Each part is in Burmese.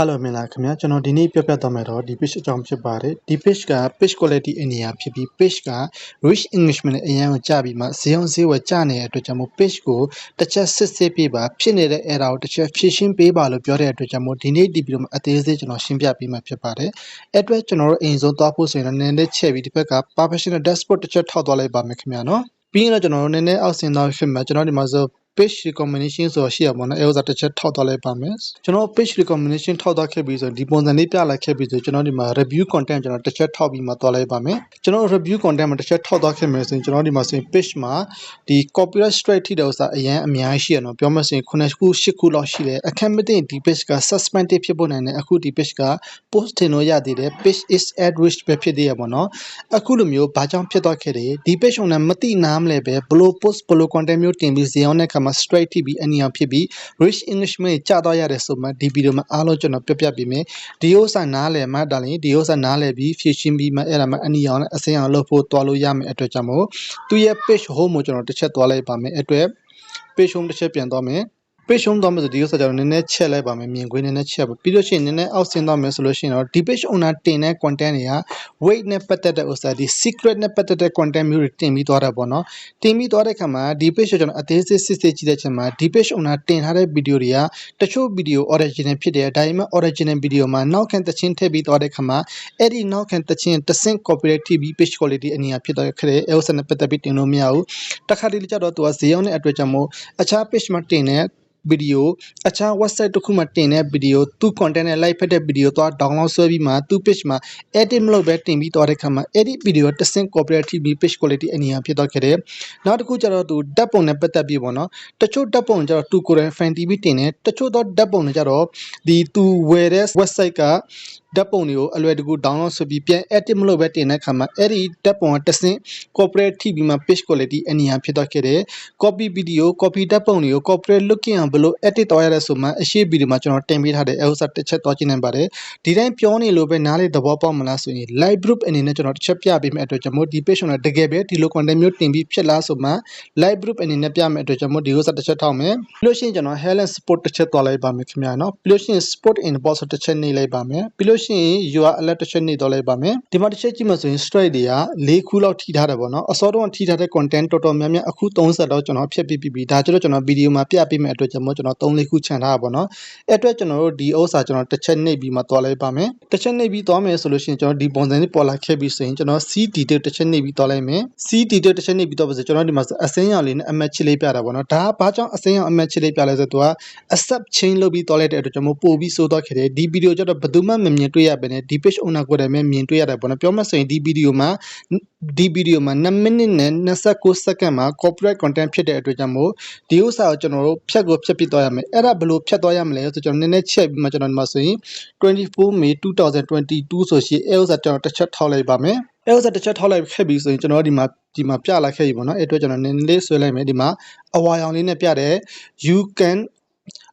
Hello မင်္ဂလာခင်ဗျာကျွန်တော်ဒီနေ့ပြပြသွားမယ်တော့ဒီ page အကြောင်းဖြစ်ပါတယ်ဒီ page က page quality အနေအဖြစ်ပြီး page က rich engagement နဲ့အရင်ကကြာပြီးမှဈေးအောင်ဈေးဝယ်ကျနေတဲ့အတွက်ကြောင့်မို့ page ကိုတစ်ချက်စစ်စစ်ပြပါဖြစ်နေတဲ့ error ကိုတစ်ချက်ဖြေရှင်းပေးပါလို့ပြောတဲ့အတွက်ကြောင့်မို့ဒီနေ့ဒီဗီဒီယိုမှာအသေးစိတ်ကျွန်တော်ရှင်းပြပေးမှာဖြစ်ပါတယ်အဲ့အတွက်ကျွန်တော်တို့အိမ်ဆုံးသွားဖို့ဆိုရင်လည်းနည်းနည်းချက်ပြီးဒီဘက်က professional dashboard တစ်ချက်ထောက်သွားလိုက်ပါမယ်ခင်ဗျာနော်ပြီးရင်တော့ကျွန်တော်တို့နည်းနည်းအောက်ဆင်းသွားဖြစ်မှာကျွန်တော်ဒီမှာဆို page recommendation ဆိုတော့ရှိရပါတော့အဲဥစားတစ်ချက်ထောက်သွားလိုက်ပါမယ်ကျွန်တော် page recommendation ထောက်သွားခဲ့ပြီးဆိုဒီပုံစံလေးပြလိုက်ခဲ့ပြီးဆိုကျွန်တော်ဒီမှာ review content ကျွန်တော်တစ်ချက်ထောက်ပြီးမှသွားလိုက်ပါမယ်ကျွန်တော် review content မှာတစ်ချက်ထောက်သွားခဲ့မယ်ဆိုရင်ကျွန်တော်ဒီမှာဆိုရင် page မှာဒီ copyright strike ထိတဲ့ဥစားအရင်အများကြီးရှိရတော့ပြောမှဆိုရင်9ခု10ခုလောက်ရှိတယ်အခက်မသိဒီ page က suspended ဖြစ်ဖို့နိုင်တယ်အခုဒီ page က post တင်လို့ရသေးတယ် page is at risk ပဲဖြစ်သေးရပါတော့အခုလိုမျိုးဘာကြောင့်ဖြစ်သွားခဲ့တယ်ဒီ page ုံနဲ့မတိနားမလဲပဲဘလို့ post ဘလို့ content မျိုးတင်ပြီးဇေယောင်းတဲ့ခါမှာ straight ထိပြီးအနီအောင်ဖြစ်ပြီး rich english में ကြာတော့ရတယ်ဆိုမှဒီဗီဒီယိုမှာအားလုံးကျွန်တော်ပြပြပေးမယ်ဒီဥစ္စာနားလည်မှဒါလည်းဒီဥစ္စာနားလည်ပြီးဖြည့်ရှင်းပြီးမှအဲ့ဒါမှအနီအောင်နဲ့အစင်းအောင်လုပ်ဖို့တွားလို့ရမယ်အတွက်ကြောင့်မို့သူရဲ့ page home ကိုကျွန်တော်တစ်ချက်တွားလိုက်ပါမယ်အဲ့အတွက် page home တစ်ချက်ပြန်သွားမယ် page home သွားမယ်ဆိုဒီဥစ္စာကြောင့်နည်းနည်းချက်လိုက်ပါမယ်မြင်ကွင်းနည်းနည်းချက်ပါပြီးလို့ရှိရင်နည်းနည်းအောက်ဆင်းသွားမယ်ဆိုလို့ရှိရင်တော့ဒီ page owner တင်တဲ့ content တွေက weight နဲ့ပတ်သက်တဲ့ဥစ္စာဒီ secret နဲ့ပတ်သက်တဲ့ content မျိုးတွေတင်ပြီးသွားတာပေါ့နော်တင်ပြီးသွားတဲ့ခါမှာဒီ page ကိုကျွန်တော်အသေးစိတ်စစ်စစ်ကြည့်တဲ့ချိန်မှာဒီ page owner တင်ထားတဲ့ video တွေကတချို့ video original ဖြစ်တယ်ဒါပေမဲ့ original video မှာနောက်ခံတခြင်းထည့်ပြီးသွားတဲ့ခါမှာအဲ့ဒီနောက်ခံတခြင်းတဆင့် copyright TV page quality အနေအဖြစ်တော့ခရဲအဲဥစ္စာနဲ့ပတ်သက်ပြီးတင်လို့မရဘူးတခါတလေကြတော့သူကဈေးရောက်တဲ့အတွက်ကြောင့်မို့အခြား page မှာတင်တဲ့ ဗီဒီယိုအခြား website တစ်ခုမှာတင်တဲ့ဗီဒီယိုသူ့ content နဲ့ live ဖက်တဲ့ဗီဒီယိုသွား download ဆွဲပြီးမှသူ့ page မှာ edit မလုပ်ဘဲတင်ပြီးသွားတဲ့ခါမှာ edit video တဆင့် copyright TV page quality အနည်းငယ်ဖြစ်သွားခဲ့တယ်။နောက်တစ်ခုကျတော့သူဓာတ်ပုံနဲ့ပတ်သက်ပြီးပေါ့နော်။တချို့ဓာတ်ပုံကျတော့သူကိုယ်တိုင် fan TV တင်တယ်။တချို့တော့ဓာတ်ပုံတွေကျတော့ဒီသူဝယ်တဲ့ website ကဓာတ်ပုံတွေကိုအလွယ်တကူ download ဆိုပြီးပြန် edit မလုပ်ဘဲတင်တဲ့ခါမှာအဲ့ဒီဓာတ်ပုံကတဆင့် corporate ထိပြီးမှ page quality အနည်းငယ်ဖြစ်သွားခဲ့တယ်။ copy video copy ဓာတ်ပုံတွေကို corporate looking အောင်ဘယ်လို edit တော့ရလဲဆိုမှအရှိဗီဒီယိုမှာကျွန်တော်တင်ပေးထားတဲ့အဲဥစ္စာတစ်ချက်တော့ကြည့်နိုင်ပါတယ်။ဒီတိုင်းပြောနေလို့ပဲနားလေသဘောပေါက်မလားဆိုရင် live group အနေနဲ့ကျွန်တော်တစ်ချက်ပြပေးမယ့်အတွက်ကျွန်တော်ဒီ page နဲ့တကယ်ပဲဒီလို content မျိုးတင်ပြီးဖြစ်လားဆိုမှ live group အနေနဲ့ပြမယ့်အတွက်ကျွန်တော်ဒီဥစ္စာတစ်ချက်ထောက်မယ်။ပြီးလို့ရှိရင်ကျွန်တော် Helen Sport တစ်ချက်သွားလိုက်ပါမယ်ခင်ဗျာနော်။ပြီးလို့ရှိရင် Sport in box တစ်ချက်နေလိုက်ပါမယ်။ပြီးလို့ရှိရင် UR alert တစ်ချက်နေတော့လိုက်ပါမယ်။ဒီမှာတစ်ချက်ကြည့်မှဆိုရင် strike တွေက၄ခုလောက်ထိထားတယ်ပေါ့နော်။အစောတုန်းကထိထားတဲ့ content တော်တော်များများအခု30တော့ကျွန်တော်ဖြတ်ပြီးပြီ။ဒါကျတော့ကျွန်တော်ဗီဒီယိုမှာပြပေးမယ့်အတွက်ကျွန်တော်ကျွန်တော်3-4ခုချန်ထားတာပေါ့နော်။အဲ့အတွက်ကျွန်တော်တို့ဒီဥစ္စာကျွန်တော်တစ်ချက်နှိပ်ပြီးမှသွားလိုက်ပါမယ်။တစ်ချက်နှိပ်ပြီးသွားမယ်ဆိုလို့ရှိရင်ကျွန်တော်ဒီပုံစံလေးပေါ်လာခဲ့ပြီးဆိုရင်ကျွန်တော် C detail တစ်ချက်နှိပ်ပြီးသွားလိုက်မယ်။ C detail တစ်ချက်နှိပ်ပြီးသွားပါဆိုကျွန်တော်ဒီမှာအစင်းရောင်လေးနဲ့အမတ်ချစ်လေးပြတာပေါ့နော်။ဒါကဘာကြောင့်အစင်းရောင်အမတ်ချစ်လေးပြလဲဆိုတော့သူက accept change လုပ်ပြီးသွားလိုက်တဲ့အတွက်ကျွန်တော်ပို့ပြီးစိုးသွားခဲ့တယ်။ဒီဗီဒီယိုကျတော့ဘယ်သူမှမမြင်တွေ့ရဘဲနဲ့ဒီ page owner ကိုယ်တိုင်ပဲမြင်တွေ့ရတယ်ပေါ့နော်။ပြောမှဆိုရင်ဒီဗီဒီယိုမှာဒီဗီဒီယိုမှာ2မိနစ်နဲ့29စက္ကန့်မှာ copyright content ဖြစ်တဲ့အတွက်ကြောင့်မို့ဒီဥစ္စာကိုကျွန်တော်တို့ဖြတ်ကိုဖြတ်ပြီးသွားရမယ်။အဲ့ဒါဘယ်လိုဖြတ်သွားရမလဲဆိုကျွန်တော်နည်းနည်းချက်ပြီးမှကျွန်တော်ဒီမှာဆိုရင်24 May 2022ဆိုရှိအဲဥစ္စာကျွန်တော်တစ်ချက်ထောက်လိုက်ပါမယ်။အဲဥစ္စာတစ်ချက်ထောက်လိုက်ခဲ့ပြီဆိုရင်ကျွန်တော်ဒီမှာဒီမှာပြလိုက်ခဲ့ပြီပေါ့နော်အဲ့အတွက်ကျွန်တော်နည်းနည်းလေးဆွဲလိုက်မယ်ဒီမှာအဝါရောင်လေးနဲ့ပြတယ် you can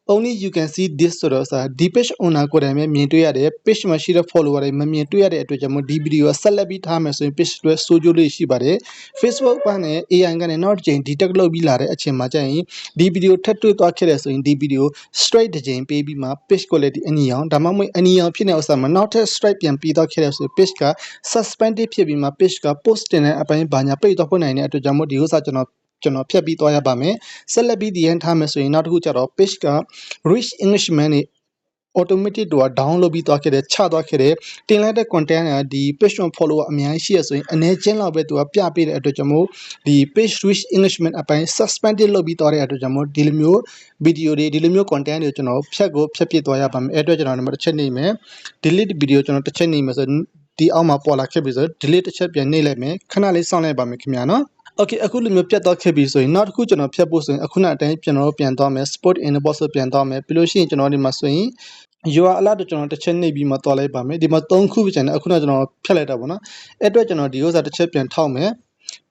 only you can see this ဆိုတော့စာဒီ page owner ကိုယ်တိုင်ပဲမြင်တွေ့ရတယ် page မှာရှိတဲ့ follower တွေမမြင်တွေ့ရတဲ့အတွက်ကြောင့်မို့ဒီ video ကဆက်လက်ပြီးထားမယ်ဆိုရင် page တွေစိုးကျိုးလေးရှိပါတယ် Facebook ကနဲ့ AI ကနဲ့နောက်တစ်ချိန် detect လုပ်ပြီးလာတဲ့အချိန်မှာကျရင်ဒီ video ထပ်တွေ့သွားခဲ့တယ်ဆိုရင်ဒီ video straight တစ်ချိန်ပေးပြီးမှ page quality အညီအောင်ဒါမှမဟုတ်အညီအောင်ဖြစ်နေဥစ္စာမှာနောက်ထပ် straight ပြန်ပြီးသွားခဲ့တယ်ဆိုရင် page က suspended ဖြစ်ပြီးမှ page က post တင်တဲ့အပိုင်းဘာညာပိတ်သွားဖို့နိုင်တဲ့အတွက်ကြောင့်မို့ဒီဥစ္စာကျွန်တော် ကျွန်တော်ဖြတ်ပြီးသွားရပါမယ်ဆက်လက်ပြီးဒီရင်ထားမယ်ဆိုရင်နောက်တစ်ခုကျတော့ page က rich englishman နေ automatic တော့ download ပြီးသွားခဲ့တယ်ချသွားခဲ့တယ်တင်လိုက်တဲ့ content ကဒီ page on follower အများကြီးရှိရဆိုရင်အနေချင်းလောက်ပဲသူကပြပေးတဲ့အတွက်ကြောင့်မို့ဒီ page rich englishman အပိုင်း suspended လုပ်ပြီးသွားတဲ့အတွက်ကြောင့်မို့ဒီလိုမျိုး video တွေဒီလိုမျိုး content တွေကျွန်တော်ဖြတ်ကိုဖြတ်ပြစ်သွားရပါမယ်အဲ့အတွက်ကျွန်တော်ဒီမှာတစ်ချက်နေမယ် delete video ကျွန်တော်တစ်ချက်နေမယ်ဆိုဒီအောက်မှာပေါ်လာခဲ့ပြီဆို delete တစ်ချက်ပြန်နှိပ်လိုက်မယ်ခဏလေးစောင့်လိုက်ပါမယ်ခင်ဗျာနော် Okay အခုလိုမျိုးပြတ်သွားခဲ့ပြီဆိုရင်နောက်တစ်ခုကျွန်တော်ဖြတ်ဖို့ဆိုရင်အခုနအတိုင်းကျွန်တော်ပြန်သွားမယ် sport inbox ပြန်သွားမယ်ပြီးလို့ရှိရင်ကျွန်တော်ဒီမှာဆိုရင် URL အလားတူကျွန်တော်တစ်ချက်နှိပ်ပြီးမှသွားလိုက်ပါမယ်ဒီမှာ၃ခုပဲကျန်တယ်အခုနကျွန်တော်ဖြတ်လိုက်တာပေါ့နော်အဲ့အတွက်ကျွန်တော်ဒီဥစ္စာတစ်ချက်ပြန်ထောက်မယ်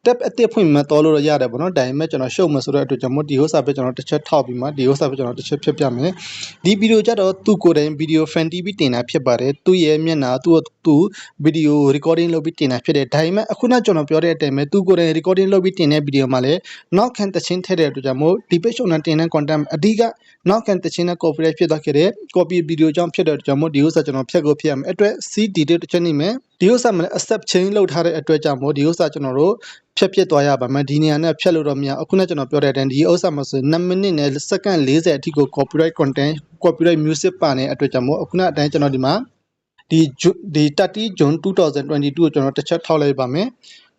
tab အသစ်ဖွင့်မှတော်လို့ရတယ်ပေါ့နော်ဒါပေမဲ့ကျွန်တော်ရှုပ်မှဆိုတဲ့အတွက်ကြောင့်မို့ဒီဥစ္စာပဲကျွန်တော်တစ်ချက်ထောက်ပြီးမှဒီဥစ္စာပဲကျွန်တော်တစ်ချက်ဖြတ်ပြမယ်ဒီဗီဒီယိုကြတော့သူ့ကိုယ်တိုင်ဗီဒီယို fan TV တင်တာဖြစ်ပါတယ်သူ့ရဲ့မျက်နှာသူ့သူ့ဗီဒီယို recording လုပ်ပြီးတင်တာဖြစ်တယ်ဒါပေမဲ့အခုနကျွန်တော်ပြောတဲ့အတိုင်းပဲသူ့ကိုယ်တိုင် recording လုပ်ပြီးတင်တဲ့ဗီဒီယိုမှာလည်းနောက်ခံတချင်းထည့်တဲ့အတွက်ကြောင့်မို့ဒီ page နဲ့တင်တဲ့ content အဓိကနောက်ခံတချင်းနဲ့ copyright ဖြစ်သွားခဲ့တဲ့ copy video ကြောင့်ဖြစ်တဲ့အတွက်ကြောင့်မို့ဒီဥစ္စာကျွန်တော်ဖြတ်ကိုဖြတ်ရမယ်အတွက် C detail တစ်ချက်နေမယ် ဒီဥစ္စာမှာလည်း accept change လုပ်ထားတဲ့အတွက်ကြောင့်မို့ဒီဥစ္စာကျွန်တော်တို့ဖြတ်ပြစ်သွားရပါမယ်ဒီနေရာနဲ့ဖြတ်လို့တော့မရအခုနကကျွန်တော်ပြောတဲ့အတိုင်းဒီဥစ္စာမှာဆို2မိနစ်နဲ့စက္ကန့်40အထိကို copyright content copyright music ပါနေတဲ့အတွက်ကြောင့်မို့အခုနအတိုင်းကျွန်တော်ဒီမှာဒီဒီ30 June 2022ကိုကျွန်တော်တစ်ချက်ထောက်လိုက်ပါမယ်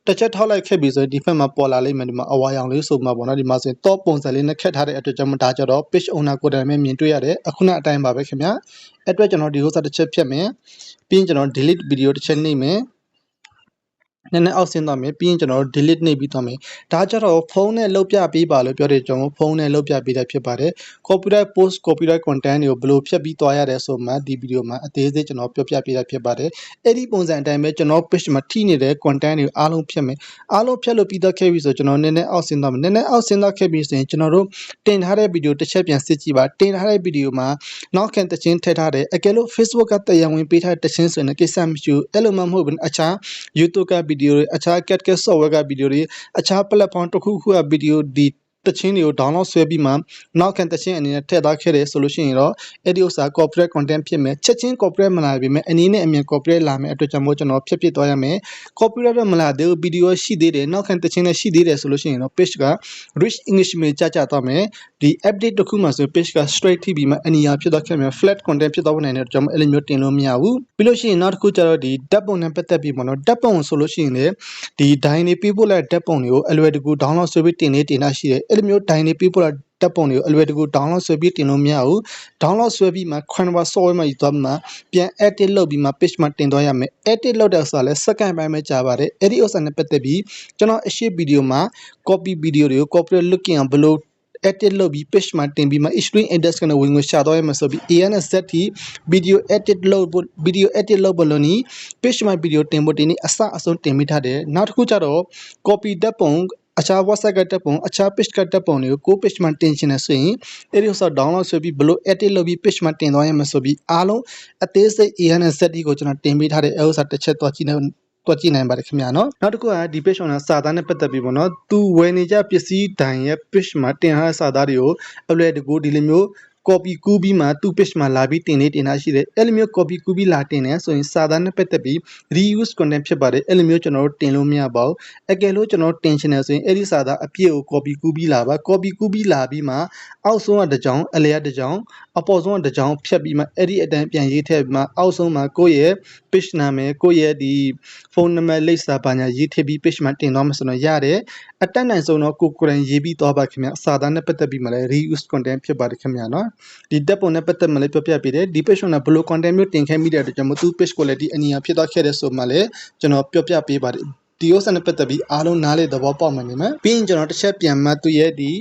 တစ်ချက်ထောက်လိုက်ခဲ့ပြီဆိုရင်ဒီဖက်မှာပေါ်လာလိမ့်မယ်ဒီမှာအဝါရောင်လေးဆိုမှပေါ့နော်ဒီမှာဆိုရင် top ပုံစံလေးနဲ့ခက်ထားတဲ့အတွက်ကြောင့်မို့ဒါကြတော့ page owner ကိုယ်တိုင်ပဲမြင်တွေ့ရတယ်အခုနအတိုင်းပါပဲခင်ဗျအဲ့အတွက်ကျွန်တော်ဒီဥစ္စာတစ်ချက်ဖြတ်မယ်ပြီးရင်ကျွန်တော် delete video တစ်ချက်နှိပ်မယ် နည်းနည်းအောက်ဆင်းသွားမယ်ပြီးရင်ကျွန်တော်တို့ delete နှိပ်ပြီးသွားမယ်ဒါကြတော့ဖုန်းနဲ့လုတ်ပြပေးပါလို့ပြောတဲ့ကျွန်တော်ဖုန်းနဲ့လုတ်ပြပေးတာဖြစ်ပါတယ် copyright post copyright content တွေကိုဘယ်လိုဖြတ်ပြီးသွားရတယ်ဆိုမှဒီဗီဒီယိုမှာအသေးစိတ်ကျွန်တော်ပြောပြပေးတာဖြစ်ပါတယ်အဲ့ဒီပုံစံအတိုင်းပဲကျွန်တော် page မှာထိနေတဲ့ content တွေကိုအားလုံးဖြတ်မယ်အားလုံးဖြတ်လို့ပြီးတော့ခဲ့ပြီဆိုကျွန်တော်နည်းနည်းအောက်ဆင်းသွားမယ်နည်းနည်းအောက်ဆင်းသွားခဲ့ပြီဆိုရင်ကျွန်တော်တို့တင်ထားတဲ့ဗီဒီယိုတစ်ချက်ပြန်စစ်ကြည့်ပါတင်ထားတဲ့ဗီဒီယိုမှာနောက်ခံတခြင်းထည့်ထားတယ်အကယ်လို့ Facebook ကတရားဝင်ပေးထားတဲ့တခြင်းဆိုရင်ကိစ္စမရှိဘူးအဲ့လိုမှမဟုတ်ဘူးအခြား YouTube ကဗီဒီယိုတွေအခြား CapCut software ကဗီဒီယိုတွေအခြား platform တစ်ခုခုကဗီဒီယိုဒီတချင်းတွေကို download ဆွဲပြီးမှနောက်ခံတချင်းအနေနဲ့ထည့်ထားခဲ့တယ်ဆိုလို့ရှိရင်တော့အဲ့ဒီဥစ္စာ corporate content ဖြစ်မယ်ချက်ချင်း corporate မလာပြီမဲ့အနည်းနဲ့အမြင် corporate လာမယ်အတွက်ကြောင့်မို့ကျွန်တော်ဖြစ်ဖြစ်သွားရမယ် corporate တော့မလာသေးဘူး video ရှိသေးတယ်နောက်ခံတချင်းနဲ့ရှိသေးတယ်ဆိုလို့ရှိရင်တော့ page က rich english မျိုးကြာကြာသွားမယ်ဒီ update တစ်ခုမှဆို page က straight ထိပြီးမှအနီယာဖြစ်သွားခဲ့မယ် flat content ဖြစ်သွားနိုင်တဲ့အတွက်ကြောင့်အဲ့လိုမျိုးတင်လို့မရဘူးပြီးလို့ရှိရင်နောက်တစ်ခုကျတော့ဒီဓာတ်ပုံနဲ့ပတ်သက်ပြီးပေါ့နော်ဓာတ်ပုံဆိုလို့ရှိရင်လေဒီ dine နေပေးပို့လိုက်ဓာတ်ပုံတွေကိုအလွယ်တကူ download ဆွဲပြီးတင်နေတင်တာရှိတယ်အဲ့လိုမျိုး dine နေပေးပို့လိုက်ဓာတ်ပုံတွေကိုအလွယ်တကူ download ဆွဲပြီးတင်လို့မရဘူး download ဆွဲပြီးမှ Canva software မှာယူသွားမှပြန် edit လုပ်ပြီးမှ page မှာတင်သွားရမယ် edit လုပ်တဲ့ဆိုတာလဲ second ပိုင်းပဲကြာပါတယ်အဲ့ဒီဥစ္စာနဲ့ပတ်သက်ပြီးကျွန်တော်အရှိ video မှာ copy video တွေကို corporate looking အောင်ဘယ်လို edit လုပ်ပြီး page မှာတင်ပြီးမှ extreme index ကနေဝင်ငွေရှာတော့ရမှာဆိုပြီး ANS Z ထိ video edit လုပ်ဖို့ video edit လုပ်ဖို့လို့နီ page မှာ video တင်ဖို့ဒီနေ့အစအဆုံးတင်မိထားတယ်နောက်တစ်ခုကျတော့ copy ဓာတ်ပုံ အခြား WhatsApp ကတက်ပုံအခြား page ကတက်ပုံတွေကိုကို page မှာတင်ချင်တယ်ဆိုရင်အဲ့ဒီဥစ္စာ download ဆွဲပြီးဘလို့ edit လုပ်ပြီး page မှာတင်သွားရမှာဆိုပြီးအားလုံးအသေးစိတ် ANS Z ကိုကျွန်တော်တင်ပေးထားတဲ့အဲ့ဥစ္စာတစ်ချက်တော့ကြည့်နေတွက်ကြည့်နိုင်ပါတယ်ခင်ဗျာနော်နောက်တစ်ခုကဒီ page on စာသားနဲ့ပတ်သက်ပြီးပေါ့နော်သူဝယ်နေကြပစ္စည်းတိုင်ရဲ့ page မှာတင်ထားတဲ့စာသားတွေကိုအလွယ်တကူဒီလိုမျိုး copy ကူးပြီးမှ သူ့ page မှာလာပြီးတင်နေတင်တာရှိတယ်အဲ့လိုမျိုး copy ကူးပြီးလာတင်နေဆိုရင်စာသားနဲ့ပတ်သက်ပြီး reuse content ဖြစ်ပါတယ်အဲ့လိုမျိုးကျွန်တော်တို့တင်လို့မရပါဘူးအကယ်လို့ကျွန်တော်တင်ချင်တယ်ဆိုရင်အဲ့ဒီစာသားအပြည့်ကို copy ကူးပြီးလာပါ copy ကူးပြီးလာပြီးမှအောက်ဆုံးကတစ်ကြောင်းအလယ်ကတစ်ကြောင်းအပေါ်ဆုံးကတစ်ကြောင်းဖြတ်ပြီးမှအဲ့ဒီအတန်းပြန်ရေးထည့်ပြီးမှအောက်ဆုံးမှာကိုယ့်ရဲ့ page နာမည်ကိုယ့်ရဲ့ဒီဖုန်းနံပါတ်လိပ်စာပါညာရေးထည့်ပြီး page မှာတင်သွားမှဆိုတော့ရတယ် အတက်နိုင်ဆုံးတော့ကိုကိုယ်တိုင်ရေးပြီးသွားပါခင်ဗျစာသားနဲ့ပတ်သက်ပြီးမှလည်း reuse content ဖြစ်ပါတယ်ခင်ဗျနော်ဒီတက်ပုံနဲ့ပတ်သက်မှလည်းပြောပြပေးတယ်ဒီ page ကဘယ်လို content မျိုးတင်ခဲ့မိတဲ့အတွက်ကြောင့်မို့သူ page quality အနီးအဖြစ်သွားခဲ့တဲ့ဆိုမှလည်းကျွန်တော်ပြောပြပေးပါတယ်ဒီဥစ္စာနဲ့ပတ်သက်ပြီးအားလုံးနားလေသဘောပေါက်မှနေမယ်ပြီးရင်ကျွန်တော်တစ်ချက်ပြန်မှသူရဲ့ဒီ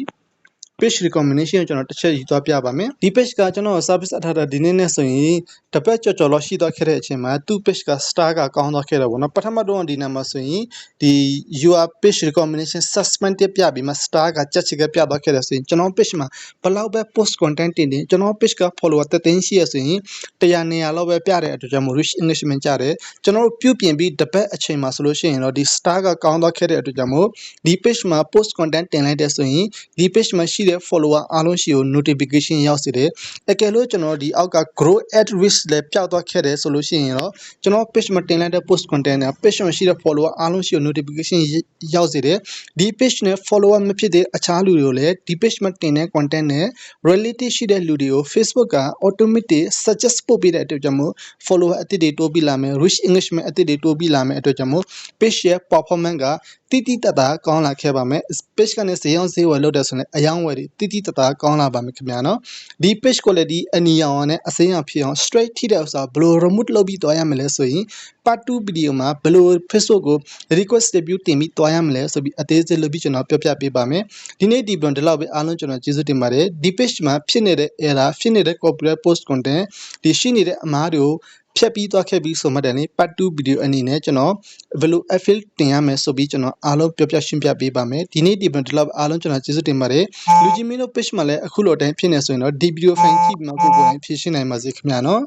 page recommendation ကိုကျွန်တော်တစ်ချက်ယူသွားပြပါမယ်ဒီ page ကကျွန်တော် service အထားတာဒီနေ့နဲ့ဆိုရင်တပတ်ကြော်ကြော်လောက်ရှိသွားခဲ့တဲ့အချိန်မှာသူ့ page က star ကကောင်းသွားခဲ့တယ်ပေါ့နော်ပထမတော့ဒီနာမှာဆိုရင်ဒီ your page recommendation suspend ပြပြပြီးမှ star ကကြက်ချစ်ကပြသွားခဲ့တယ်ဆိုရင်ကျွန်တော် page မှာဘလောက်ပဲ post content တင်တင်ကျွန်တော် page က follower တသိန်းရှိရဆိုရင်100နေရာလောက်ပဲပြတဲ့အတွက်ကြောင့်မို့ rich engagement ကြတယ်ကျွန်တော်တို့ပြုပြင်ပြီးတပတ်အချိန်မှာဆိုလို့ရှိရင်တော့ဒီ star ကကောင်းသွားခဲ့တဲ့အတွက်ကြောင့်မို့ဒီ page မှာ post content တင်လိုက်တဲ့ဆိုရင်ဒီ page မှာရှိတဲ့ follower အားလုံးရှိကို notification ရောက်စေတယ်အကယ်လို့ကျွန်တော်ဒီအောက်က grow at risk လည်းပျောက်သွားခဲ့တယ်ဆိုလို့ရှိရင်တော့ကျွန်တော် page မှာတင်လိုက်တဲ့ post content က page မှာရှိတဲ့ follower အားလုံးရှိကို notification ရောက်စေတယ်ဒီ page နဲ့ follower မဖြစ်တဲ့အခြားလူတွေကိုလည်းဒီ page မှာတင်တဲ့ content နဲ့ related ရှိတဲ့လူတွေကို Facebook က automatic suggest ပို့ပေးတဲ့အတွက်ကြောင့်မို့ follower အသစ်တွေတိုးပြီးလာမယ် rich engagement အသစ်တွေတိုးပြီးလာမယ်အတွက်ကြောင့်မို့ page ရဲ့ performance ကတိတိတတ်တာကောင်းလာခဲ့ပါမယ် page ကနေဈေးအောင်ဈေးဝယ်လုပ်တဲ့ဆိုရင်အယောင်းဝယ်တွေတိတိတတ်တာကောင်းလာပါမယ်ခင်ဗျာနော်ဒီ page quality အနီရောင်နဲ့အစိမ်းအောင်ဖြစ်အောင် straight ထိတဲ့ဥစ္စာဘယ်လို remote လုပ်ပြီးသွားရမလဲဆိုရင် part 2 video မှာဘယ်လို Facebook ကို request review တင်ပြီးသွားရမလဲဆိုပြီးအသေးစိတ်လုပ်ပြီးကျွန်တော်ပြောပြပေးပါမယ်ဒီနေ့ဒီ blog ဒီလောက်ပဲအားလုံးကျွန်တော်ကျေးဇူးတင်ပါတယ်ဒီ page မှာဖြစ်နေတဲ့ error ဖြစ်နေတဲ့ copyright post content ဒီရှိနေတဲ့အမားတွေကို ဖြတ်ပြီးသွားခဲ့ပြီးဆိုမှတယ်လေ part 2 video အနေနဲ့ကျွန်တော်ဘယ်လို affil တင်ရမယ်ဆိုပြီးကျွန်တော်အားလုံးပြောပြရှင်းပြပေးပါမယ်ဒီနေ့ဒီပြန်ဒီလောက်အားလုံးကျွန်တော်ကျေးဇူးတင်ပါတယ်လူကြီးမင်းတို့ page မှာလည်းအခုလိုအတိုင်းဖြစ်နေဆိုရင်တော့ဒီ video file ကြည့်ပြီးမှကိုယ်ကိုယ်တိုင်ဖြည့်ရှင်းနိုင်ပါစေခင်ဗျာနော်